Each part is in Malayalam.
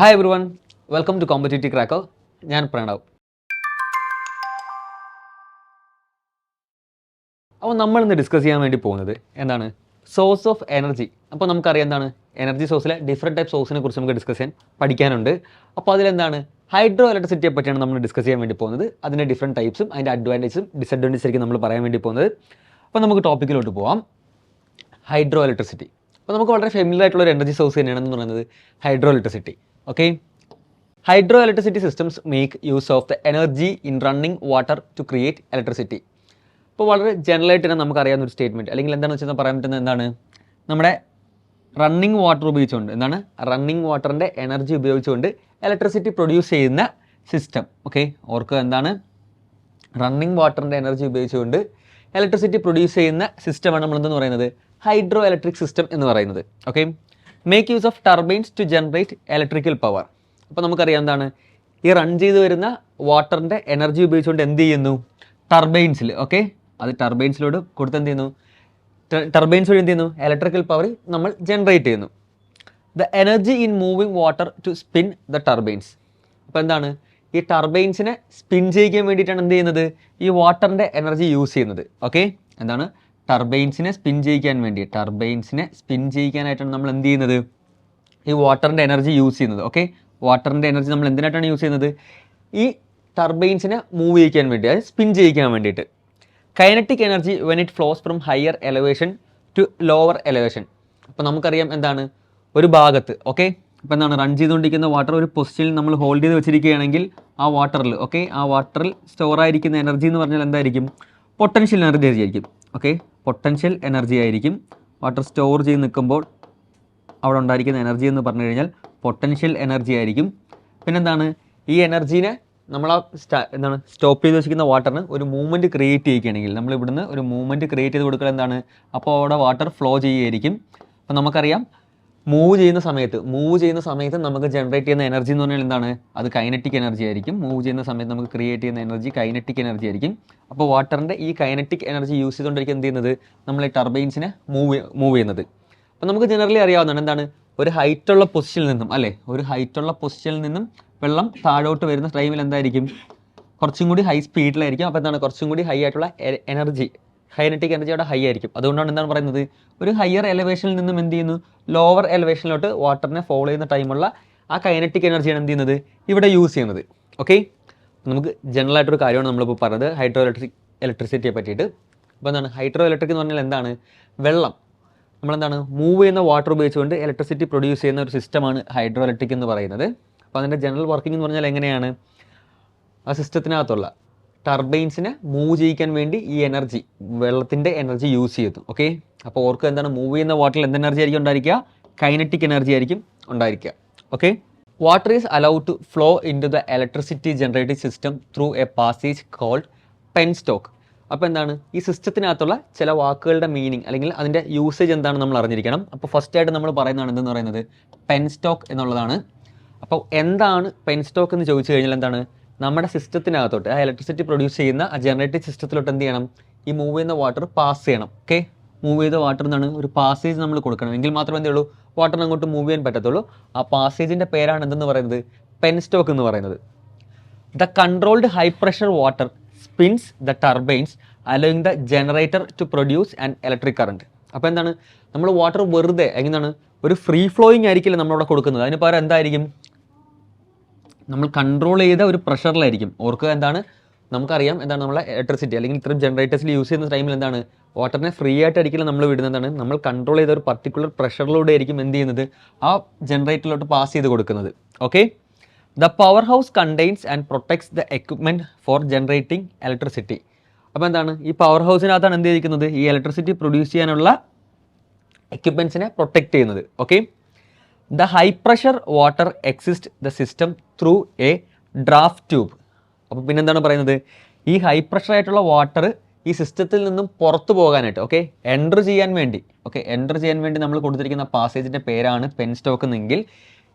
Hi everyone welcome to competitive cracker ഞാൻ പ്രണവ്. അപ്പോൾ നമ്മൾ ഇന്ന് ഡിസ്കസ് ചെയ്യാൻ വേണ്ടി പോകുന്നത് എന്താണ്? സോഴ്സ് ഓഫ് എനർജി അപ്പോൾ നമുക്കറിയാം എന്താണ്? എനർജി സോഴ്സിലെ ഡിഫറെന്റ് ടൈപ്പ് സോഴ്സിനെ കുറിച്ച് നമുക്ക് ഡിസ്കസ് ചെയ്യാൻ പഠിക്കാനുണ്ട്. അപ്പോൾ അതിലെന്താണ് ഹൈഡ്രോ ഇലക്ട്രിസിറ്റിയെ പറ്റിയാണ് നമ്മൾ ഡിസ്കസ് ചെയ്യാൻ വേണ്ടി പോകുന്നത്. അതിന്റെ ഡിഫറെന്റ് ടൈപ്സും അതിന്റെ അഡ്വാന്റേജസും ഡിസഡ്വാന്റേജ് ആയിരിക്കും നമ്മൾ പറയാൻ വേണ്ടി പോകുന്നത്. അപ്പോൾ നമുക്ക് ടോപ്പിക്കിലോട്ട് പോവാം. ഹൈഡ്രോ ഇലക്ട്രിസിറ്റി അപ്പോൾ നമുക്ക് വളരെ ഫെമിലർ ആയിട്ടുള്ള ഒരു എനർജി സോഴ്സ് തന്നെയാണെന്ന് പറയുന്നത് hydroelectricity okay hydroelectricity systems make use of the energy in running water to create electricity ഇപ്പോൾ വളരെ ജനറലായിട്ട് തന്നെ നമുക്കറിയാവുന്ന ഒരു സ്റ്റേറ്റ്മെന്റ് അല്ലെങ്കിൽ എന്താണെന്ന് വെച്ചാൽ പറയാൻ പറ്റുന്നത് എന്താണ്? നമ്മുടെ റണ്ണിങ് വാട്ടർ ഉപയോഗിച്ചുകൊണ്ട് എന്താണ്? റണ്ണിങ് വാട്ടറിന്റെ എനർജി ഉപയോഗിച്ചുകൊണ്ട് ഇലക്ട്രിസിറ്റി പ്രൊഡ്യൂസ് ചെയ്യുന്ന സിസ്റ്റം ഓക്കെ ഓർക്ക് എന്താണ്? റണ്ണിങ് വാട്ടറിന്റെ എനർജി ഉപയോഗിച്ചുകൊണ്ട് ഇലക്ട്രിസിറ്റി പ്രൊഡ്യൂസ് ചെയ്യുന്ന സിസ്റ്റമാണ് നമ്മൾ എന്തെന്ന് പറയുന്നത്? ഹൈഡ്രോ ഇലക്ട്രിക് സിസ്റ്റം എന്ന് പറയുന്നത്. Okay make use of turbines to generate electrical power അപ്പോൾ നമുക്കറിയാം എന്താണ്? ഈ റൺ ചെയ്ത് വരുന്ന വാട്ടറിന്റെ എനർജി ഉപയോഗിച്ചുകൊണ്ട് എന്ത് ചെയ്യുന്നു? ടർബൈൻസിൽ ഓക്കെ അത് ടർബൈൻസിലോട് കൊടുത്ത് എന്ത് ചെയ്യുന്നു? ടർബൈൻസ് വഴി എന്ത് ചെയ്യുന്നു? ഇലക്ട്രിക്കൽ പവർ നമ്മൾ ജനറേറ്റ് ചെയ്യുന്നു. The energy in moving water to spin the turbines അപ്പോൾ എന്താണ്? ഈ ടർബൈൻസിനെ സ്പിൻ ചെയ്യിക്കാൻ വേണ്ടിയിട്ടാണ് എന്ത് ചെയ്യുന്നത്? ഈ വാട്ടറിന്റെ എനർജി യൂസ് ചെയ്യുന്നത് ഓക്കെ എന്താണ്? ടർബൈൻസിനെ സ്പിൻ ചെയ്യിക്കാൻ വേണ്ടി ടർബൈൻസിനെ സ്പിൻ ചെയ്യിക്കാനായിട്ടാണ് നമ്മൾ എന്ത് ചെയ്യുന്നത്? ഈ വാട്ടറിന്റെ എനർജി യൂസ് ചെയ്യുന്നത് ഓക്കെ വാട്ടറിന്റെ എനർജി നമ്മൾ എന്തിനായിട്ടാണ് യൂസ് ചെയ്യുന്നത്? ഈ ടർബൈൻസിനെ മൂവ് ചെയ്യിക്കാൻ വേണ്ടി അതായത് സ്പിൻ ചെയ്യിക്കാൻ വേണ്ടിയിട്ട്. Kinetic energy when it flows from higher elevation to lower elevation അപ്പോൾ നമുക്കറിയാം എന്താണ്? ഒരു ഭാഗത്ത് ഓക്കെ ഇപ്പോൾ എന്താണ്? റൺ ചെയ്തുകൊണ്ടിരിക്കുന്ന വാട്ടർ ഒരു പൊസിഷനിൽ നമ്മൾ ഹോൾഡ് ചെയ്ത് വെച്ചിരിക്കുകയാണെങ്കിൽ ആ വാട്ടറിൽ ഓക്കെ ആ വാട്ടറിൽ സ്റ്റോർ ആയിരിക്കുന്ന എനർജി എന്ന് പറഞ്ഞാൽ എന്തായിരിക്കും? പൊട്ടൻഷ്യൽ എനർജി ആയിരിക്കും. ഓക്കെ പൊട്ടൻഷ്യൽ എനർജി ആയിരിക്കും. വാട്ടർ സ്റ്റോർ ചെയ്ത് നിൽക്കുമ്പോൾ അവിടെ ഉണ്ടായിരിക്കുന്ന എനർജി എന്ന് പറഞ്ഞു കഴിഞ്ഞാൽ പൊട്ടൻഷ്യൽ എനർജി ആയിരിക്കും. പിന്നെന്താണ്? ഈ എനർജീനെ നമ്മൾ ആ എന്താണ് സ്റ്റോപ്പ് ചെയ്ത് വെച്ചിരിക്കുന്ന വാട്ടറിന് ഒരു മൂവ്മെന്റ് ക്രിയേറ്റ് ചെയ്യുകയാണെങ്കിൽ നമ്മൾ ഇവിടുന്ന് ഒരു മൂവ്മെന്റ് ക്രിയേറ്റ് ചെയ്ത് കൊടുക്കുക എന്താണ്? അപ്പോൾ അവിടെ വാട്ടർ ഫ്ലോ ചെയ്യുകയായിരിക്കും. അപ്പോൾ നമുക്കറിയാം മൂവ് ചെയ്യുന്ന സമയത്ത് മൂവ് ചെയ്യുന്ന സമയത്ത് നമുക്ക് ജനറേറ്റ് ചെയ്യുന്ന എനർജി എന്ന് പറഞ്ഞാൽ എന്താണ്? അത് കൈനറ്റിക് എനർജി ആയിരിക്കും. മൂവ് ചെയ്യുന്ന സമയത്ത് നമുക്ക് ക്രിയേറ്റ് ചെയ്യുന്ന എനർജി കൈനറ്റിക് എനർജി ആയിരിക്കും. അപ്പോൾ വാട്ടറിന്റെ ഈ കൈനറ്റിക് എനർജി യൂസ് ചെയ്തുകൊണ്ടിരിക്കുക എന്ത് ചെയ്യുന്നത്? നമ്മൾ ഈ ടർബൈൻസിനെ മൂവ് മൂവ് ചെയ്യുന്നത്. അപ്പോൾ നമുക്ക് ജനറലി അറിയാവുന്നതാണ് എന്താണ്? ഒരു ഹൈറ്റുള്ള പൊസിഷനിൽ നിന്നും അല്ലേ? ഒരു ഹൈറ്റുള്ള പൊസിഷനിൽ നിന്നും വെള്ളം താഴോട്ട് വരുന്ന ടൈമിൽ എന്തായിരിക്കും? കുറച്ചും കൂടി ഹൈ സ്പീഡിലായിരിക്കും അപ്പോൾ എന്താണ്? കുറച്ചും കൂടി ഹൈ ആയിട്ടുള്ള എനർജി കൈനറ്റിക് എനർജി അവിടെ ഹൈ ആയിരിക്കും. അതുകൊണ്ടാണ് എന്താണ് പറയുന്നത്? ഒരു ഹയർ എലവേഷനിൽ നിന്നും എന്ത് ചെയ്യുന്നു? ലോവർ എലവേഷനിലോട്ട് വാട്ടറിനെ ഫോളോ ചെയ്യുന്ന ടൈമുള്ള ആ കൈനറ്റിക് എനർജിയാണ് എന്ത് ചെയ്യുന്നത്? ഇവിടെ യൂസ് ചെയ്യുന്നത്. ഓക്കെ നമുക്ക് ജനറൽ ആയിട്ടൊരു കാര്യമാണ് നമ്മളിപ്പോൾ പറഞ്ഞത്. ഹൈഡ്രോ ഇലക്ട്രിക് ഇലക്ട്രിസിറ്റിയെ പറ്റിയിട്ട്. അപ്പോൾ എന്താണ്? ഹൈഡ്രോ ഇലക്ട്രിക് എന്ന് പറഞ്ഞാൽ എന്താണ്? വെള്ളം. നമ്മളെന്താണ്? മൂവ് ചെയ്യുന്ന വാട്ടർ ഉപയോഗിച്ചുകൊണ്ട് ഇലക്ട്രിസിറ്റി പ്രൊഡ്യൂസ് ചെയ്യുന്ന ഒരു സിസ്റ്റമാണ് ഹൈഡ്രോ ഇലക്ട്രിക് എന്ന് പറയുന്നത്. അപ്പോൾ അതിന്റെ ജനറൽ വർക്കിംഗ് എന്ന് പറഞ്ഞാൽ എങ്ങനെയാണ്? ആ സിസ്റ്റത്തിനകത്തുള്ള ടർബൈൻസിനെ മൂവ് ചെയ്യിക്കാൻ വേണ്ടി ഈ എനർജി വെള്ളത്തിന്റെ എനർജി യൂസ് ചെയ്തു ഓക്കെ അപ്പോൾ ഓർക്ക് എന്താണ് മൂവ് ചെയ്യുന്ന വാട്ടറിൽ എന്ത് എനർജി ആയിരിക്കും ഉണ്ടായിരിക്കുക? കൈനറ്റിക് എനർജി ആയിരിക്കും ഉണ്ടായിരിക്കുക okay water is allowed to flow into the electricity generating system through a passage called penstock അപ്പോൾ എന്താണ് ഈ സിസ്റ്റത്തിനകത്തുള്ള ചില വാക്കുകളുടെ മീനിങ് അല്ലെങ്കിൽ അതിന്റെ യൂസേജ് എന്താണ് നമ്മൾ അറിഞ്ഞിരിക്കണം. അപ്പോൾ ഫസ്റ്റ് ആയിട്ട് നമ്മൾ പറയുന്നതാണ് എന്തെന്ന് പറയുന്നത്? പെൻ സ്റ്റോക്ക് എന്നുള്ളതാണ്. അപ്പോൾ എന്താണ് പെൻ സ്റ്റോക്ക് എന്ന് ചോദിച്ചു കഴിഞ്ഞാൽ എന്താണ്? നമ്മുടെ സിസ്റ്റത്തിനകത്തോട്ട് ആ ഇലക്ട്രിസിറ്റി പ്രൊഡ്യൂസ് ചെയ്യുന്ന ആ ജനറേറ്റീവ് സിസ്റ്റത്തിലോട്ട് എന്ത് ചെയ്യണം? ഈ മൂവ് ചെയ്യുന്ന വാട്ടർ പാസ് ചെയ്യണം ഓക്കെ മൂവ് ചെയ്ത വാട്ടർ എന്നാണ് ഒരു പാസേജ് നമ്മൾ കൊടുക്കണം. എങ്കിൽ മാത്രമേ എന്തേ ഉള്ളൂ വാട്ടറിന് അങ്ങോട്ട് മൂവ് ചെയ്യാൻ പറ്റത്തുള്ളൂ. ആ പാസേജിന്റെ പേരാണ് എന്തെന്ന് പറയുന്നത്? പെൻ സ്റ്റോക്ക് എന്ന് പറയുന്നത്. The controlled high pressure water spins the turbines allowing the generator to produce and electric current അപ്പോൾ എന്താണ്? നമ്മൾ വാട്ടർ വെറുതെ എങ്ങനെയാണ്? ഒരു ഫ്രീ ഫ്ലോയിങ് ആയിരിക്കില്ല നമ്മളവിടെ കൊടുക്കുന്നത്? അതിന് പകരം എന്തായിരിക്കും? നമ്മൾ കൺട്രോൾ ചെയ്ത ഒരു പ്രഷറിലായിരിക്കും ഓർക്കുക എന്താണ്? നമുക്കറിയാം എന്താണ് നമ്മളെ ഇലക്ട്രിസിറ്റി അല്ലെങ്കിൽ ഇത്തരം ജനറേറ്റേഴ്സിൽ യൂസ് ചെയ്യുന്ന ടൈമിൽ എന്താണ്? വാട്ടറിനെ ഫ്രീ ആയിട്ട് അടിക്കില്ല നമ്മൾ വിടുന്നതാണ് നമ്മൾ കൺട്രോൾ ചെയ്ത ഒരു പർട്ടിക്കുലർ പ്രഷറിലൂടെ ആയിരിക്കും എന്ത് ചെയ്യുന്നത്? ആ ജനറേറ്ററിലോട്ട് പാസ് ചെയ്ത് കൊടുക്കുന്നത്. Okay the powerhouse contains and protects the equipment for generating electricity അപ്പോൾ എന്താണ്? ഈ പവർ ഹൗസിനകത്താണ് എന്ത് ചെയ്തിരിക്കുന്നത്? ഈ ഇലക്ട്രിസിറ്റി പ്രൊഡ്യൂസ് ചെയ്യാനുള്ള എക്യുപ്മെൻസിനെ പ്രൊട്ടക്റ്റ് ചെയ്യുന്നത്. Okay the high pressure water exist the system through a draft tube അപ്പോൾ പിന്നെന്താണ് പറയുന്നത്? ഈ ഹൈ പ്രഷർ ആയിട്ടുള്ള വാട്ടർ ഈ സിസ്റ്റത്തിൽ നിന്നും പുറത്തു പോകാനായിട്ട് ഓക്കെ എന്റർ ചെയ്യാൻ വേണ്ടി ഓക്കെ എന്റർ ചെയ്യാൻ വേണ്ടി നമ്മൾ കൊടുത്തിരിക്കുന്ന പാസേജിന്റെ പേരാണ് പെൻ സ്റ്റോക്ക് എന്നെങ്കിൽ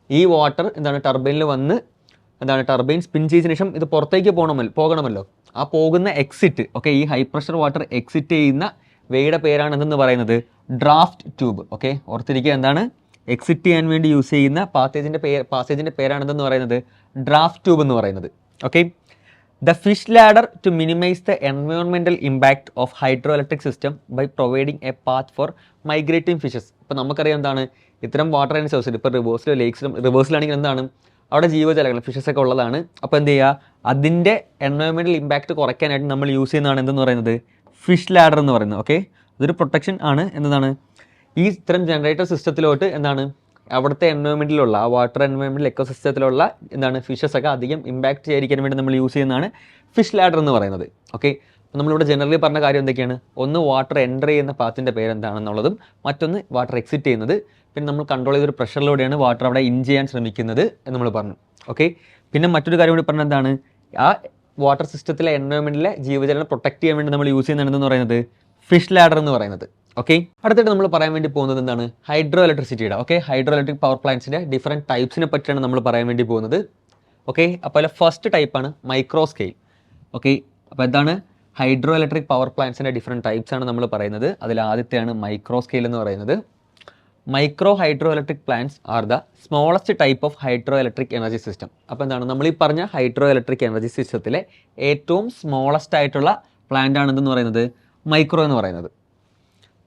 ഈ വാട്ടർ എന്താണ് ടർബൈനിൽ വന്ന് എന്താണ് ടർബൈൻ സ്പിൻ ചെയ്തതിനു ശേഷം ഇത് പുറത്തേക്ക് പോകണമല്ലോ പോകണമല്ലോ. ആ പോകുന്ന എക്സിറ്റ് ഓക്കെ ഈ ഹൈ പ്രഷർ വാട്ടർ എക്സിറ്റ് ചെയ്യുന്ന വേയുടെ പേരാണ് എന്തെന്ന് പറയുന്നത്? ഡ്രാഫ്റ്റ് ട്യൂബ് ഓക്കെ ഓർത്തിരിക്കുക എന്താണ്? എക്സിറ്റ് ചെയ്യാൻ വേണ്ടി യൂസ് ചെയ്യുന്ന പാസേജിന്റെ പേര് പാസേജിന്റെ പേരാണെന്ന് പറയുന്നത്? ഡ്രാഫ്റ്റ് ട്യൂബ് എന്ന് പറയുന്നത്. Okay the fish ladder to minimise the എൻവയോൺമെന്റൽ impact of hydroelectric system by providing a path for migrating fishes ഇപ്പോൾ നമുക്കറിയാം എന്താണ്? ഇത്തരം വാട്ടർ ആൻഡ് സോഴ്സിൽ ഇപ്പോൾ റിവേഴ്സിലും ലേക്സിലും റിവേഴ്സിലാണെങ്കിൽ എന്താണ്? അവിടെ ജീവജാലങ്ങൾ ഫിഷസ് ഒക്കെ ഉള്ളതാണ്. അപ്പോൾ എന്ത് ചെയ്യുക? അതിന്റെ എൻവയോൺമെന്റൽ ഇമ്പാക്റ്റ് കുറയ്ക്കാനായിട്ട് നമ്മൾ യൂസ് ചെയ്യുന്നതാണ് എന്തെന്ന് പറയുന്നത്? ഫിഷ് ലാഡർ എന്ന് പറയുന്നത്. ഓക്കെ അതൊരു പ്രൊട്ടക്ഷൻ ആണ് എന്നതാണ്. ഈ ഇത്തരം ജനറേറ്റർ സിസ്റ്റത്തിലോട്ട് എന്താണ്? അവിടുത്തെ എൻവയോൺമെന്റിലുള്ള ആ വാട്ടർ എൻവയോൺമെന്റിൽ എക്കോ സിസ്റ്റത്തിലുള്ള എന്താണ് ഫിഷസ് ഒക്കെ അധികം ഇമ്പാക്ട് ചെയ്യാതിരിക്കാൻ വേണ്ടി നമ്മൾ യൂസ് ചെയ്യുന്നതാണ് ഫിഷ് ലാഡർ എന്ന് പറയുന്നത്. ഓക്കെ നമ്മളിവിടെ ജനറലി പറഞ്ഞ കാര്യം എന്തൊക്കെയാണ്? ഒന്ന് വാട്ടർ എന്റർ ചെയ്യുന്ന പാത്തിന്റെ പേരെന്താണെന്നുള്ളതും മറ്റൊന്ന് വാട്ടർ എക്സിറ്റ് ചെയ്യുന്നത്. പിന്നെ നമ്മൾ കൺട്രോൾ ചെയ്ത ഒരു പ്രഷറിലൂടെയാണ് വാട്ടർ അവിടെ ഇൻ ചെയ്യാൻ ശ്രമിക്കുന്നത് എന്ന് നമ്മൾ പറഞ്ഞു. ഓക്കെ പിന്നെ മറ്റൊരു കാര്യം കൂടി പറഞ്ഞത് എന്താണ്? ആ വാട്ടർ സിസ്റ്റത്തിലെ എൻവയോൺമെന്റിലെ ജീവജലം പ്രൊട്ടക്ട് ചെയ്യാൻ വേണ്ടി നമ്മൾ യൂസ് ചെയ്യുന്നതെന്ന് പറയുന്നത്? ഫിഷ് ലാഡർ എന്ന് പറയുന്നത്. ഓക്കെ അടുത്തിട്ട് നമ്മൾ പറയാൻ വേണ്ടി പോകുന്നത് എന്താണ്? ഹൈഡ്രോ ഇലക്ട്രിസിറ്റിയുടെ ഓക്കെ ഹൈഡ്രോ ഇലക്ട്രിക് പവർ പ്ലാന്റ്സിന്റെ ഡിഫറെന്റ് ടൈപ്സിനെ പറ്റിയാണ് നമ്മൾ പറയാൻ വേണ്ടി പോകുന്നത്. ഓക്കെ അപ്പോൾ ഫസ്റ്റ് ടൈപ്പാണ് മൈക്രോ സ്കെയിൽ ഓക്കെ അപ്പോൾ എന്താണ്? ഹൈഡ്രോ ഇലക്ട്രിക് പവർ പ്ലാന്റ്സിന്റെ ഡിഫറെന്റ് ടൈപ്സ് ആണ് നമ്മൾ പറയുന്നത്. അതിൽ ആദ്യത്തെയാണ് മൈക്രോ സ്കെയിൽ എന്ന് പറയുന്നത്. Micro hydroelectric plants are the smallest type of hydroelectric energy system അപ്പോൾ എന്താണ്? നമ്മൾ ഈ പറഞ്ഞ ഹൈഡ്രോ ഇലക്ട്രിക് എനർജി സിസ്റ്റത്തിലെ ഏറ്റവും സ്മോളസ്റ്റ് ആയിട്ടുള്ള പ്ലാന്റ് ആണെന്ന് പറയുന്നത്? മൈക്രോ എന്ന് പറയുന്നത്.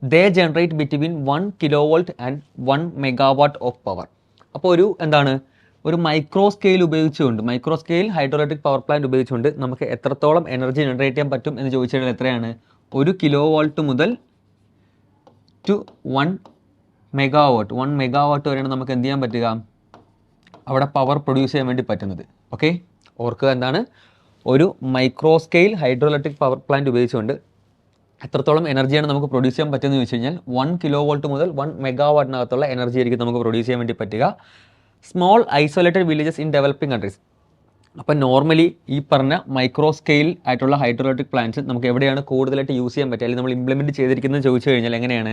They generate between one kilovolt and one megawatt of power അപ്പോൾ ഒരു എന്താണ്? ഒരു മൈക്രോ സ്കെയിൽ ഉപയോഗിച്ചുകൊണ്ട് micro scale hydroelectric power plant ഉപയോഗിച്ചുകൊണ്ട് നമുക്ക് എത്രത്തോളം എനർജി ജനറേറ്റ് ചെയ്യാൻ പറ്റും എന്ന് ചോദിച്ചു കഴിഞ്ഞാൽ എത്രയാണ്? ഒരു കിലോ വോൾട്ട് മുതൽ to one megawatt one megawatt വരെയാണ് നമുക്ക് എന്ത് ചെയ്യാൻ പറ്റുക? അവിടെ പവർ പ്രൊഡ്യൂസ് ചെയ്യാൻ വേണ്ടി പറ്റുന്നത്. ഓക്കെ ഓർക്കുക എന്താണ്? ഒരു micro scale hydroelectric power plant ഉപയോഗിച്ചുകൊണ്ട് എത്രത്തോളം എനർജിയാണ് നമുക്ക് പ്രൊഡ്യൂസ് ചെയ്യാൻ പറ്റുന്നത് ചോദിച്ചു കഴിഞ്ഞാൽ വൺ കിലോ വോൾട്ട് മുതൽ വൺ മെഗാവാട്ടിനകത്തുള്ള എനർജി ആയിരിക്കും നമുക്ക് പ്രൊഡ്യൂസ് ചെയ്യാൻ വേണ്ടി പറ്റുക. Small isolated villages in developing countries അപ്പോൾ നോർമലി ഈ പറഞ്ഞ മൈക്രോ സ്കെയിൽ ആയിട്ടുള്ള ഹൈഡ്രോലക്ട്രിക് പ്ലാന്റ്സ് നമുക്ക് എവിടെയാണ് കൂടുതലായിട്ട് യൂസ് ചെയ്യാൻ പറ്റുക? അല്ലെങ്കിൽ നമ്മൾ ഇംപ്ലിമെന്റ് ചെയ്തിരിക്കുന്നത് ചോദിച്ചു കഴിഞ്ഞാൽ എങ്ങനെയാണ്?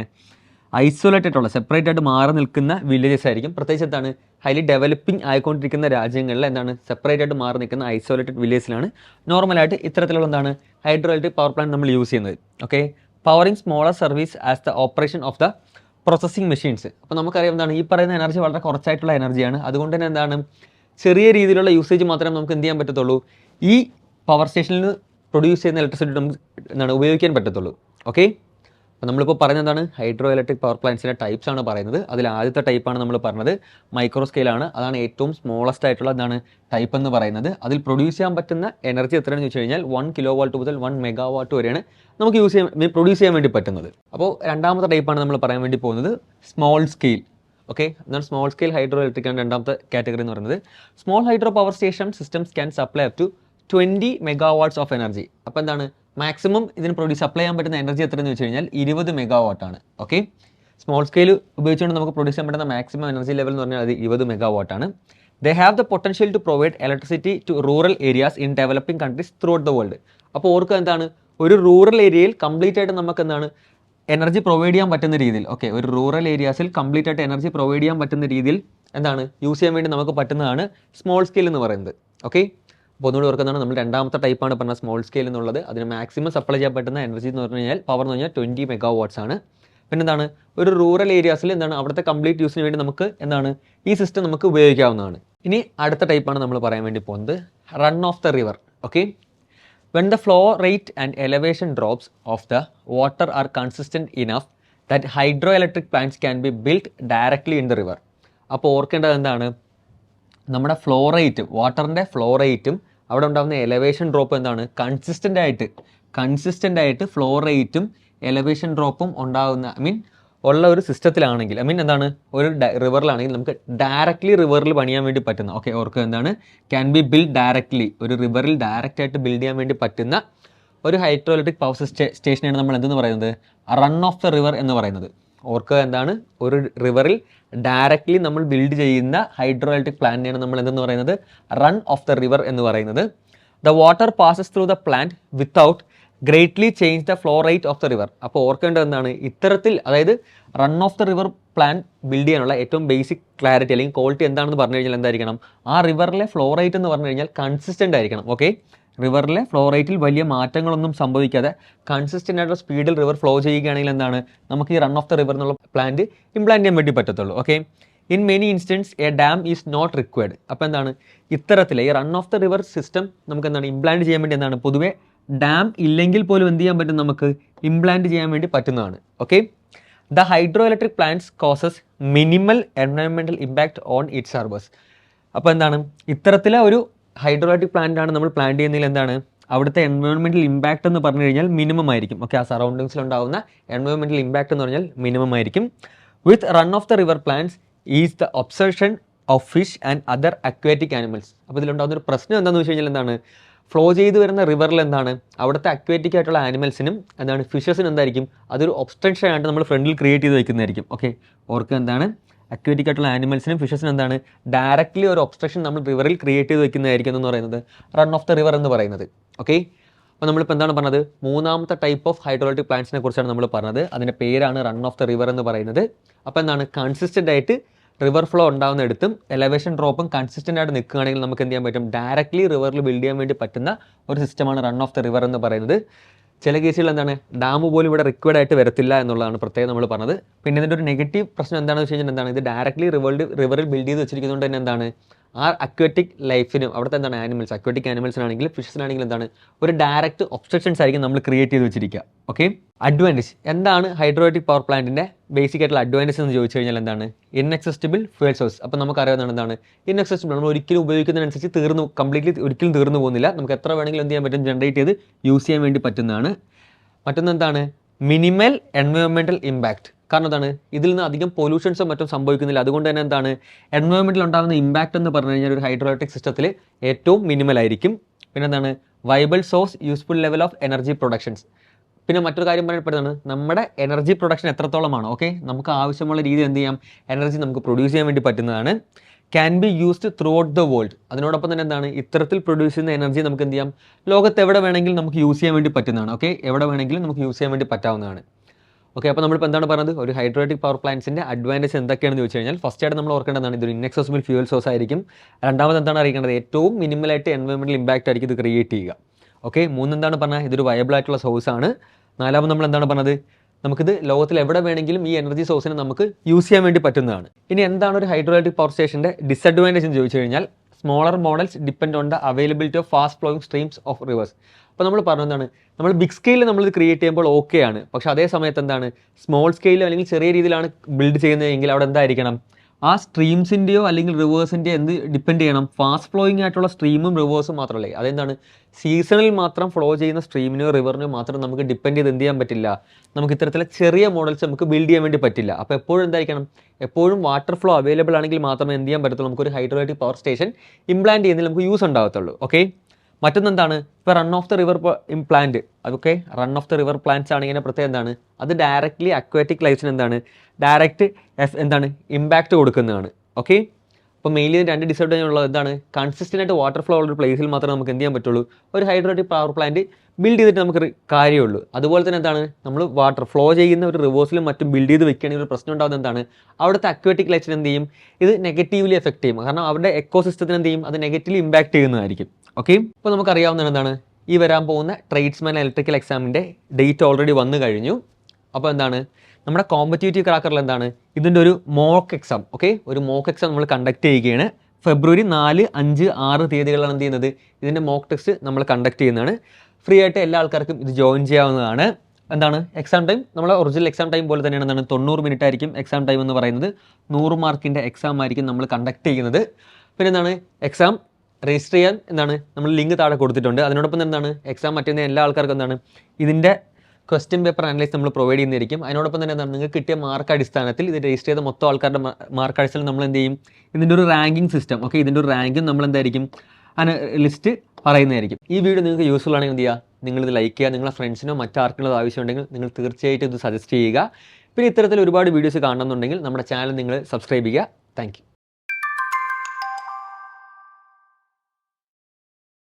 ഐസൊലേറ്റഡ് ഉള്ള സെപ്പറേറ്റ് ആയിട്ട് മാറി നിൽക്കുന്ന വില്ലേജസ് ആയിരിക്കും. പ്രത്യേകിച്ച് എന്താണ്? ഹൈലി ഡെവലപ്പിംഗ് ആയിക്കൊണ്ടിരിക്കുന്ന രാജ്യങ്ങളിൽ എന്താണ്? സെപ്പറേറ്റ് ആയിട്ട് മാറി നിൽക്കുന്ന ഐസൊലേറ്റഡ് വില്ലേജിലാണ് നോർമലായിട്ട് ഇത്തരത്തിലുള്ള എന്താണ്? ഹൈഡ്രോ ഇലക്ട്രിക് പവർ പ്ലാന്റ് നമ്മൾ യൂസ് ചെയ്യുന്നത്. Okay powering smaller service as the operation of the processing machines അപ്പോൾ നമുക്കറിയാം എന്താണ്? ഈ പറയുന്ന എനർജി വളരെ കുറച്ചായിട്ടുള്ള എനർജിയാണ് അതുകൊണ്ട് തന്നെ എന്താണ്? ചെറിയ രീതിയിലുള്ള യൂസേജ് മാത്രമേ നമുക്ക് എന്ത് ചെയ്യാൻ പറ്റത്തുള്ളൂ? ഈ പവർ സ്റ്റേഷനിൽ പ്രൊഡ്യൂസ് ചെയ്യുന്ന ഇലക്ട്രിസിറ്റി നമുക്ക് എന്താണ്? ഉപയോഗിക്കാൻ പറ്റത്തുള്ളൂ. ഓക്കെ അപ്പോൾ നമ്മളിപ്പോൾ പറഞ്ഞതാണ് ഹൈഡ്രോ ഇലക്ട്രിക് പവർ പ്ലാന്റ്സിന്റെ ടൈപ്സ് ആണ് പറയുന്നത്. അതിൽ ആദ്യത്തെ ടൈപ്പാണ് നമ്മൾ പറഞ്ഞത്. മൈക്രോ സ്കെയിലാണ് അതാണ് ഏറ്റവും സ്മോളസ്റ്റ് ആയിട്ടുള്ള എന്താണ് ടൈപ്പ് എന്ന് പറയുന്നത്. അതിൽ പ്രൊഡ്യൂസ് ചെയ്യാൻ പറ്റുന്ന എനർജി എത്രയാണെന്ന് ചോദിച്ചു കഴിഞ്ഞാൽ വൺ കിലോ വാട്ട് മുതൽ വൺ മെഗാ വാട്ട് വരെയാണ് നമുക്ക് യൂസ് ചെയ്യാൻ പ്രൊഡ്യൂസ് ചെയ്യാൻ വേണ്ടി പറ്റുന്നത്. അപ്പോൾ രണ്ടാമത്തെ ടൈപ്പാണ് നമ്മൾ പറയാൻ വേണ്ടി പോകുന്നത് സ്മോൾ സ്കെയിൽ ഓക്കെ എന്നാൽ സ്മോൾ സ്കെയിൽ ഹൈഡ്രോ ഇലക്ട്രിക് ആണ് രണ്ടാമത്തെ കാറ്റഗറി എന്ന് പറയുന്നത്. Small hydro power station systems can supply up to twenty megawatts of energy അപ്പോൾ എന്താണ്? മാക്സിമം ഇതിന് പ്രൊഡ്യൂസ് സപ്ലൈ ചെയ്യാൻ പറ്റുന്ന എനർജി എത്രയെന്ന് വെച്ച് കഴിഞ്ഞാൽ ഇരുപത് മെഗാവാട്ടാണ് ഓക്കെ സ്മോൾ സ്കെയിൽ ഉപയോഗിച്ചുകൊണ്ട് നമുക്ക് പ്രൊഡ്യൂസ് ചെയ്യാൻ പറ്റുന്ന മാക്സിമം എനർജി ലെവൽ എന്ന് പറഞ്ഞാൽ അത് ഇരുപത് മെഗാവാട്ടാണ് they have the potential to provide electricity to rural areas in developing countries throughout the world അപ്പോൾ ഓർക്ക് എന്താണ്? ഒരു റൂറൽ ഏരിയയിൽ കംപ്ലീറ്റ് ആയിട്ട് നമുക്ക് എന്താണ്? എനർജി പ്രൊവൈഡ് ചെയ്യാൻ പറ്റുന്ന രീതിയിൽ. ഓക്കെ ഒരു റൂറൽ ഏരിയാസിൽ കംപ്ലീറ്റ് ആയിട്ട് എനർജി പ്രൊവൈഡ് ചെയ്യാൻ പറ്റുന്ന രീതിയിൽ എന്താണ്? യൂസ് ചെയ്യാൻ വേണ്ടി നമുക്ക് പറ്റുന്നതാണ് സ്മോൾ സ്കെയിൽ എന്ന് പറയുന്നത്. ഓക്കെ അപ്പോൾ ഒന്നുകൂടി ഓർക്കുന്നതാണ് നമ്മൾ രണ്ടാമത്തെ ടൈപ്പാണ് പറഞ്ഞ സ്മോൾ സ്കെയിൽ എന്നുള്ളത്. അതിന് മാക്സിമം സപ്ലൈ ചെയ്യാൻ പറ്റുന്ന എനർജി എന്ന് പറഞ്ഞു കഴിഞ്ഞാൽ പവർ എന്ന് പറഞ്ഞാൽ ട്വന്റി മെഗാ വാട്ട്സ് ആണ്. പിന്നെ എന്താണ്? ഒരു റൂറൽ ഏരിയാസിൽ എന്താണ്? അവിടുത്തെ കംപ്ലീറ്റ് യൂസിന് വേണ്ടി നമുക്ക് എന്താണ്? ഈ സിസ്റ്റം നമുക്ക് ഉപയോഗിക്കാവുന്നതാണ്. ഇനി അടുത്ത ടൈപ്പാണ് നമ്മൾ പറയാൻ വേണ്ടി പോകുന്നത്. Run of the river okay when the flow rate and elevation drops of the water are consistent enough enough hydroelectric plants can be build directly in the river അപ്പോൾ ഓർക്കേണ്ടത് എന്താണ്? നമ്മുടെ ഫ്ലോ റേറ്റ് വാട്ടറിന്റെ ഫ്ലോ റേറ്റും അവിടെ ഉണ്ടാകുന്ന എലവേഷൻ ഡ്രോപ്പ് എന്താണ്? കൺസിസ്റ്റന്റ് ആയിട്ട് കൺസിസ്റ്റന്റ് ആയിട്ട് ഫ്ലോ റേറ്റും എലവേഷൻ ഡ്രോപ്പും ഉണ്ടാകുന്ന ഐ മീൻ ഉള്ള ഒരു സിസ്റ്റത്തിലാണെങ്കിൽ ഐ മീൻ എന്താണ്? ഒരു റിവറിലാണെങ്കിൽ നമുക്ക് ഡയറക്റ്റ്ലി റിവറിൽ പണിയാൻ വേണ്ടി പറ്റുന്ന ഓക്കെ ഓർക്ക് എന്താണ്? ക്യാൻ ബി ബിൽഡ് ഡയറക്റ്റ്ലി ഒരു റിവറിൽ ഡയറക്റ്റ് ആയിട്ട് ബിൽഡ് ചെയ്യാൻ വേണ്ടി പറ്റുന്ന ഒരു ഹൈഡ്രോ ഇലക്ട്രിക് പവർ സ്റ്റേഷനാണ് നമ്മൾ എന്തെന്ന് പറയുന്നത്? റൺ ഓഫ് ദ റിവർ എന്ന് പറയുന്നത്. ഓർക്ക് എന്താണ്? ഒരു റിവറിൽ ഡയറക്റ്റ്ലി നമ്മൾ ബിൽഡ് ചെയ്യുന്ന ഹൈഡ്രോ ഇലക്ട്രിക് പ്ലാന്റിനെയാണ് നമ്മൾ എന്തെന്ന് പറയുന്നത്? റൺ ഓഫ് ദ റിവർ എന്ന് പറയുന്നത്. The water passes through the plant without greatly change the flow rate of the river അപ്പോൾ ഓർക്കേണ്ടത് എന്താണ്? ഇത്തരത്തിൽ അതായത് run of the river plan build ചെയ്യാനുള്ള ഏറ്റവും ബേസിക് ക്ലാരിറ്റി അല്ലെങ്കിൽ ക്വാളിറ്റി എന്താണെന്ന് പറഞ്ഞു കഴിഞ്ഞാൽ എന്തായിരിക്കണം? ആ റിവറിലെ ഫ്ലോ റേറ്റ് എന്ന് പറഞ്ഞു കഴിഞ്ഞാൽ കൺസിസ്റ്റന്റ് ആയിരിക്കണം ഓക്കെ റിവറിലെ ഫ്ലോ റേറ്റിൽ വലിയ മാറ്റങ്ങളൊന്നും സംഭവിക്കാതെ കൺസിസ്റ്റന്റ് ആയിട്ടുള്ള സ്പീഡിൽ റിവർ ഫ്ലോ ചെയ്യുകയാണെങ്കിൽ എന്താണ്? നമുക്ക് ഈ റൺ ഓഫ് ദ റിവർ എന്നുള്ള പ്ലാന്റ് ഇംപ്ലാന്റ് ചെയ്യാൻ വേണ്ടി പറ്റത്തുള്ളൂ okay in many instance a dam is not required അപ്പോൾ എന്താണ്? ഇത്തരത്തിൽ ഈ run of the river system നമുക്ക് എന്താണ്? ഇംപ്ലാന്റ് ചെയ്യാൻ വേണ്ടി എന്താണ്? പൊതുവേ ഡാം ഇല്ലെങ്കിൽ പോലും എന്ത് ചെയ്യാൻ പറ്റും നമുക്ക്? ഇംപ്ലാന്റ് ചെയ്യാൻ വേണ്ടി പറ്റുന്നതാണ് okay the hydroelectric plants causes minimal എൻവയോൺമെന്റൽ impact on it surveys അപ്പോൾ എന്താണ്? ഇത്തരത്തിലെ ഒരു ഹൈഡ്രോ ഇലക്ട്രിക് പ്ലാന്റ് ആണ് നമ്മൾ പ്ലാൻ ചെയ്യുന്നതിൽ എന്താണ്? അവിടുത്തെ എൻവയോൺമെന്റൽ ഇമ്പാക്റ്റ് എന്ന് പറഞ്ഞു കഴിഞ്ഞാൽ മിനിമം ആയിരിക്കും. ഓക്കെ ആ സറൗണ്ടിങ്സിൽ ഉണ്ടാകുന്ന എൻവയോൺമെന്റൽ ഇമ്പാക്റ്റ് എന്ന് പറഞ്ഞാൽ മിനിമം ആയിരിക്കും. With run of the river plants is the obstruction of fish and other aquatic animals അപ്പോൾ ഇതിലുണ്ടാകുന്ന ഒരു പ്രശ്നം എന്താണെന്ന് വെച്ച് കഴിഞ്ഞാൽ എന്താണ്? ഫ്ലോ ചെയ്ത് വരുന്ന റിവറിൽ എന്താണ്? അവിടുത്തെ അക്വാറ്റിക് ആയിട്ടുള്ള ആനിമൽസിനും എന്താണ്? ഫിഷസിനും എന്തായിരിക്കും? അതൊരു ഒബ്സ്റ്റൻഷൻ ആയിട്ട് നമ്മൾ ഫ്രണ്ടിൽ ക്രിയേറ്റ് ചെയ്ത് വെക്കുന്നതായിരിക്കും. ഓക്കെ ഓർക്ക് എന്താണ്? അക്വാറ്റിക് ആയിട്ടുള്ള ആനിമൽസിനും ഫിഷസിനും എന്താണ് ഡയറക്റ്റ്ലി ഒരു ഒബ്സ്ട്രക്ഷൻ നമ്മൾ റിവറിൽ ക്രിയേറ്റ് ചെയ്ത് വെക്കുന്നതായിരിക്കും എന്ന് പറയുന്നത്. റൺ ഓഫ് ദ റിവർ എന്ന് പറയുന്നത്. ഓക്കെ അപ്പോൾ നമ്മളിപ്പോൾ എന്താണ് പറഞ്ഞത്? മൂന്നാമത്തെ ടൈപ്പ് ഓഫ് ഹൈഡ്രോളിക് പ്ലാന്റ്സിനെ കുറിച്ചാണ് നമ്മൾ പറഞ്ഞത്. അതിന്റെ പേരാണ് റൺ ഓഫ് ദ റിവർ എന്ന് പറയുന്നത്. അപ്പോൾ എന്താണ്? കൺസിസ്റ്റന്റ് ആയിട്ട് റിവർ ഫ്ലോ ഉണ്ടാകുന്നിടത്തും എലവേഷൻ ഡ്രോപ്പും കൺസിസ്റ്റന്റ് ആയിട്ട് നിൽക്കുകയാണെങ്കിൽ നമുക്ക് എന്ത് ചെയ്യാൻ പറ്റും? ഡയറക്റ്റ്ലി റിവറിൽ ബിൽഡ് ചെയ്യാൻ വേണ്ടി പറ്റുന്ന ഒരു സിസ്റ്റമാണ് റൺ ഓഫ് ദ റിവർ എന്ന് പറയുന്നത്. ചില കേസുകൾ എന്താണ് ഡാം പോലും ഇവിടെ റിക്വയർഡ് ആയിട്ട് വരത്തില്ല എന്നുള്ളതാണ് പ്രത്യേകം നമ്മൾ പറഞ്ഞത്. പിന്നെ ഇതിന്റെ ഒരു നെഗറ്റീവ് പ്രശ്നം എന്താണെന്ന് വെച്ച് കഴിഞ്ഞാൽ എന്താണ് ഇത് ഡയറക്ട്ലി റിവേൾഡ് റിവറിൽ ബിൽഡ് ചെയ്ത് വെച്ചിരിക്കുന്നതുകൊണ്ട് തന്നെ എന്താണ് ആ അക്വറ്റിക് ലൈഫിനും അവിടുത്തെ എന്താണ് ആനിമൽസ് അക്വറ്റിക് ആനിമൽസിനാണെങ്കിലും ഫിഷസിനാണെങ്കിലും എന്താണ്? ഒരു ഡയറക്റ്റ് ഒബ്സ്ട്രക്ഷൻസ് ആയിരിക്കും നമ്മൾ ക്രിയേറ്റ് ചെയ്ത് വെച്ചിരിക്കുക. ഓക്കെ അഡ്വാന്റേജ് എന്താണ് ഹൈഡ്രോറ്റിക് പവർ പ്ലാന്റിന്റെ ബേസിക് ആയിട്ടുള്ള അഡ്വാന്റേജ് എന്ന് ചോദിച്ചു കഴിഞ്ഞാൽ എന്താണ്? ഇൻഎക്സസ്റ്റബിൾ ഫ്യൂൽ സോഴ്സ് അപ്പോൾ നമുക്കറിയാവുന്നതാണ് എന്താണ്? ഇൻഎക്സസ്റ്റബിൾ നമ്മൾ ഒരിക്കലും ഉപയോഗിക്കുന്നതിനനുസരിച്ച് തീർന്നു കംപ്ലീറ്റ്ലി ഒരിക്കലും തീർന്നു പോകുന്നില്ല. നമുക്ക് എത്ര വേണമെങ്കിലും എന്ത് ചെയ്യാൻ പറ്റും? ജനറേറ്റ് ചെയ്ത് യൂസ് ചെയ്യാൻ വേണ്ടി പറ്റുന്നതാണ്. മറ്റൊന്ന് എന്താണ്? മിനിമൽ എൻവയോൺമെന്റൽ ഇമ്പാക്റ്റ് കാരണം എന്താണ്? ഇതിൽ നിന്ന് അധികം പൊല്യൂഷൻസും മറ്റും സംഭവിക്കുന്നില്ല. അതുകൊണ്ട് തന്നെ എന്താണ്? എൻവയോൺമെന്റിൽ ഉണ്ടാകുന്ന ഇമ്പാക്റ്റ് എന്ന് പറഞ്ഞു കഴിഞ്ഞാൽ ഒരു ഹൈഡ്രോലറ്റിക് സിസ്റ്റത്തിൽ ഏറ്റവും മിനിമൽ ആയിരിക്കും. പിന്നെ എന്താണ്? Viable source useful level of energy productions പിന്നെ മറ്റൊരു കാര്യം പറയപ്പെടുന്നതാണ്. നമ്മുടെ എനർജി പ്രൊഡക്ഷൻ എത്രത്തോളമാണ്? ഓക്കെ നമുക്ക് ആവശ്യമുള്ള രീതി എന്ത് ചെയ്യാം? എനർജി നമുക്ക് പ്രൊഡ്യൂസ് ചെയ്യാൻ വേണ്ടി പറ്റുന്നതാണ്. Can be used throughout the world അതിനോടൊപ്പം തന്നെ എന്താണ്? ഇത്തരത്തിൽ പ്രൊഡ്യൂസ് ചെയ്യുന്ന എനർജി നമുക്ക് എന്ത് ചെയ്യാം? ലോകത്ത് എവിടെ വേണമെങ്കിലും നമുക്ക് യൂസ് ചെയ്യാൻ വേണ്ടി പറ്റുന്നതാണ്. ഓക്കെ എവിടെ വേണമെങ്കിലും നമുക്ക് യൂസ് ചെയ്യാൻ വേണ്ടി പറ്റാവുന്നതാണ്. ഓക്കെ അപ്പോൾ നമ്മളിപ്പോൾ എന്താണ് പറഞ്ഞത്? ഒരു ഹൈഡ്രോട്ടിക് പവർ പ്ലാന്റ്സിന്റെ അഡ്വാന്റേജ് എന്തൊക്കെയാണെന്ന് ചോദിച്ചു കഴിഞ്ഞാൽ ഫസ്റ്റ് ആയിട്ട് നമ്മൾ ഓർക്കേണ്ടതാണ് ഇതൊരു ഇൻഎക്സസിബിൾ ഫ്യൂൽ സോഴ്സ് ആയിരിക്കും. രണ്ടാമത് എന്താണ് അറിയിക്കേണ്ടത്? ഏറ്റവും മിനിമലായിട്ട് എൻവയോൺമെന്റൽ ഇമ്പാക്റ്റ് ആയിരിക്കും ഇത് ക്രിയേറ്റ് ചെയ്യുക. ഓക്കെ മൂന്നെന്താണ് പറഞ്ഞാൽ ഇതൊരു വയബിൾ ആയിട്ടുള്ള സോഴ്സ് ആണ്. നാലാമത് നമ്മൾ എന്താണ് പറഞ്ഞത്? നമുക്കിത് ലോകത്തിൽ എവിടെ വേണമെങ്കിലും ഈ എനർജി സോഴ്സിനെ നമുക്ക് യൂസ് ചെയ്യാൻ വേണ്ടി പറ്റുന്നതാണ്. ഇനി എന്താണ് ഒരു ഹൈഡ്രോട്ടിക് പവർ സ്റ്റേഷന്റെ ഡിസഡ്വാന്റേജ് എന്ന് ചോദിച്ചു കഴിഞ്ഞാൽ smaller models depend on the availability of fast flowing streams of rivers അപ്പോൾ നമ്മൾ പറഞ്ഞതാണ് നമ്മൾ ബിഗ് സ്കെയിലിൽ നമ്മൾ ഇത് ക്രിയേറ്റ് ചെയ്യുമ്പോൾ ഓക്കെ ആണ്. പക്ഷേ അതേ സമയത്ത് എന്താണ്? സ്മോൾ സ്കെയിലോ അല്ലെങ്കിൽ ചെറിയ രീതിയിലാണ് ബിൽഡ് ചെയ്യുന്നതെങ്കിൽ അവിടെ എന്തായിരിക്കണം? ആ സ്ട്രീംസിന്റെയോ അല്ലെങ്കിൽ റിവേഴ്സിന്റെയോ എന്ത് ഡിപ്പെൻഡ് ചെയ്യണം? ഫാസ്റ്റ് ഫ്ലോയിങ് ആയിട്ടുള്ള സ്ട്രീമും റിവേഴ്സും മാത്രമല്ലേ? അതെന്താണ്? സീസണിൽ മാത്രം ഫ്ലോ ചെയ്യുന്ന സ്ട്രീമിനോ റിവറിനോ മാത്രം നമുക്ക് ഡിപ്പെൻഡ് ചെയ്ത് എന്ത് ചെയ്യാൻ പറ്റില്ല. നമുക്ക് ഇത്തരത്തിലെ ചെറിയ മോഡൽസ് നമുക്ക് ബിൽഡ് ചെയ്യാൻ വേണ്ടി പറ്റില്ല. അപ്പോൾ എപ്പോഴും എന്തായിരിക്കണം? എപ്പോഴും വാട്ടർ ഫ്ലോ അവൈലബിൾ ആണെങ്കിൽ മാത്രമേ എന്ത് ചെയ്യാൻ പറ്റത്തുള്ളൂ? നമുക്കൊരു ഹൈഡ്രോലൈറ്റിക് പവർ സ്റ്റേഷൻ ഇംപ്ലാന്റ് ചെയ്യുന്നതിൽ നമുക്ക് യൂസ് ഉണ്ടാകത്തുള്ളൂ. ഓക്കെ മറ്റൊന്നെന്താണ്? ഇപ്പോൾ run of the river plant അതൊക്കെ run of the river plants ആണെങ്കിൽ പ്രത്യേകം എന്താണ്? അത് ഡയറക്റ്റ്ലി അക്വാറ്റിക് ലൈഫിന് എന്താണ്? ഡയറക്റ്റ് എഫ് എന്താണ്? ഇമ്പാക്റ്റ് കൊടുക്കുന്നതാണ്. ഓക്കെ അപ്പോൾ മെയിൻലി രണ്ട് ഡിസഡ്വാന്റേജ് ഉള്ളത് എന്താണ്? കൺസിസ്റ്റന്റ് ആയിട്ട് വാട്ടർ ഫ്ലോ ഉള്ള ഒരു പ്ലേസിൽ മാത്രമേ നമുക്ക് എന്ത് ചെയ്യാൻ പറ്റുള്ളൂ? ഒരു ഹൈഡ്രോട്ടിക് പവർ പ്ലാന്റ് ബിൽഡ് ചെയ്തിട്ട് നമുക്ക് കാര്യമുള്ളൂ. അതുപോലെ തന്നെ എന്താണ്? നമ്മൾ വാട്ടർ ഫ്ലോ ചെയ്യുന്ന ഒരു റിവേഴ്സിലും മറ്റും ബിൽഡ് ചെയ്ത് വെക്കുകയാണെങ്കിൽ ഒരു പ്രശ്നം ഉണ്ടാകുന്നത് എന്താണ്? അവിടുത്തെ അക്വാറ്റിക് ലൈഫിന് എന്ത് ചെയ്യും? ഇത് നെഗറ്റീവ്ലി എഫക്ട് ചെയ്യും. കാരണം അവരുടെ എക്കോസിസ്റ്റത്തിന് എന്ത് ചെയ്യും? അത് നെഗറ്റീവ്ലി ഇമ്പാക്ട് ചെയ്യുന്നതായിരിക്കും. ഓക്കെ ഇപ്പോൾ നമുക്കറിയാവുന്നതാണ് എന്താണ്? ഈ വരാൻ പോകുന്ന ട്രേഡ്സ്മാൻ ഇലക്ട്രിക്കൽ എക്സാമിന്റെ ഡേറ്റ് ഓൾറെഡി വന്നു കഴിഞ്ഞു. അപ്പോൾ എന്താണ്? നമ്മുടെ കോമ്പറ്റേറ്റീവ് ക്രാക്കറിൽ എന്താണ്? ഇതിന്റെ ഒരു മോക്ക് എക്സാം ഓക്കെ ഒരു മോക്ക് എക്സാം നമ്മൾ കണ്ടക്ട് ചെയ്യുകയാണ്. ഫെബ്രുവരി നാല് അഞ്ച് ആറ് തീയതികളാണ് എന്ത് ചെയ്യുന്നത്? ഇതിന്റെ മോക്ക് ടെസ്റ്റ് നമ്മൾ കണ്ടക്ട് ചെയ്യുന്നതാണ്. ഫ്രീ ആയിട്ട് എല്ലാ ആൾക്കാർക്കും ഇത് ജോയിൻ ചെയ്യാവുന്നതാണ്. എന്താണ്? എക്സാം ടൈം നമ്മളെ ഒറിജിനൽ എക്സാം ടൈം പോലെ തന്നെയാണ് എന്താണ്? തൊണ്ണൂറ് മിനിറ്റ് ആയിരിക്കും എക്സാം ടൈം എന്ന് പറയുന്നത്. നൂറ് മാർക്കിന്റെ എക്സാം ആയിരിക്കും നമ്മൾ കണ്ടക്ട് ചെയ്യുന്നത്. പിന്നെ എന്താണ്? എക്സാം രജിസ്റ്റർ ചെയ്യാൻ എന്താണ്? നമ്മൾ ലിങ്ക് താഴെ കൊടുത്തിട്ടുണ്ട്. അതിനോടൊപ്പം എന്താണ്? എക്സാം അറ്റൻഡ് ചെയ്യുന്ന എല്ലാ ആൾക്കാർക്കും എന്താണ്? ഇതിന്റെ ക്വസ്റ്റ്യൻ പേപ്പർ അനലൈസ് നമ്മൾ പ്രൊവൈഡ് ചെയ്യുന്നതായിരിക്കും. അതിനോടൊപ്പം തന്നെ എന്താണ്? നിങ്ങൾക്ക് കിട്ടിയ മാർക്ക് അടിസ്ഥാനത്തിൽ ഇത് രജിസ്റ്റർ ചെയ്ത മൊത്തം ആൾക്കാരുടെ മാർക്ക് അടിസ്ഥാനത്തിൽ നമ്മൾ എന്ത് ചെയ്യും? ഇതിന്റെ ഒരു റാങ്കിങ് സിസ്റ്റം ഓക്കെ ഇതിന്റെ ഒരു റാങ്കും നമ്മൾ എന്തായിരിക്കും? ലിസ്റ്റ് പറയുന്നതായിരിക്കും. ഈ വീഡിയോ നിങ്ങൾക്ക് യൂസ്ഫുൾ ആണെങ്കിൽ എന്ത് ചെയ്യുക? നിങ്ങൾ ഇത് ലൈക്ക് ചെയ്യുക നിങ്ങളുടെ ഫ്രണ്ട്സിനോ മറ്റാർക്കുള്ള ആവശ്യമുണ്ടെങ്കിൽ നിങ്ങൾ തീർച്ചയായിട്ടും ഇത് സജസ്റ്റ് ചെയ്യുക. പിന്നെ ഇത്തരത്തിൽ ഒരുപാട് വീഡിയോസ് കാണണമെന്നുണ്ടെങ്കിൽ നമ്മുടെ ചാനൽ നിങ്ങൾ സബ്സ്ക്രൈബ് ചെയ്യുക. താങ്ക്